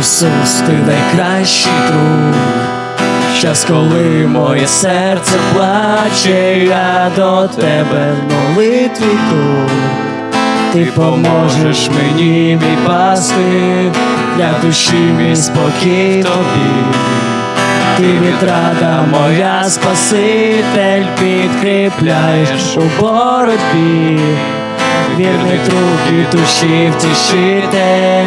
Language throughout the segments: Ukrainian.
Ісус, ти найкращий друг. Час, коли моє серце плаче, я до тебе молитві йду. Ти поможеш мені, мій пастир, для душі мій спокій тобі. Ти відрада моя Спаситель, підкріпляєш у боротьбі, вірний друг і душі втішитель,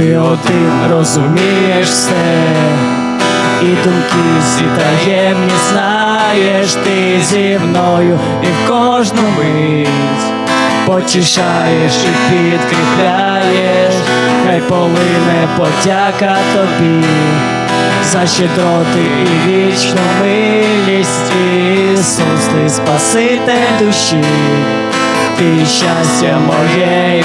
Ти один розумієш все, і думки всі таємні знаєш, ти зі мною. І в кожну мить почищаєш і підкріпляєш, хай полине подяка тобі, за щедроти і вічну милість, Ісус, ти спаситель душі, ти щастя моє і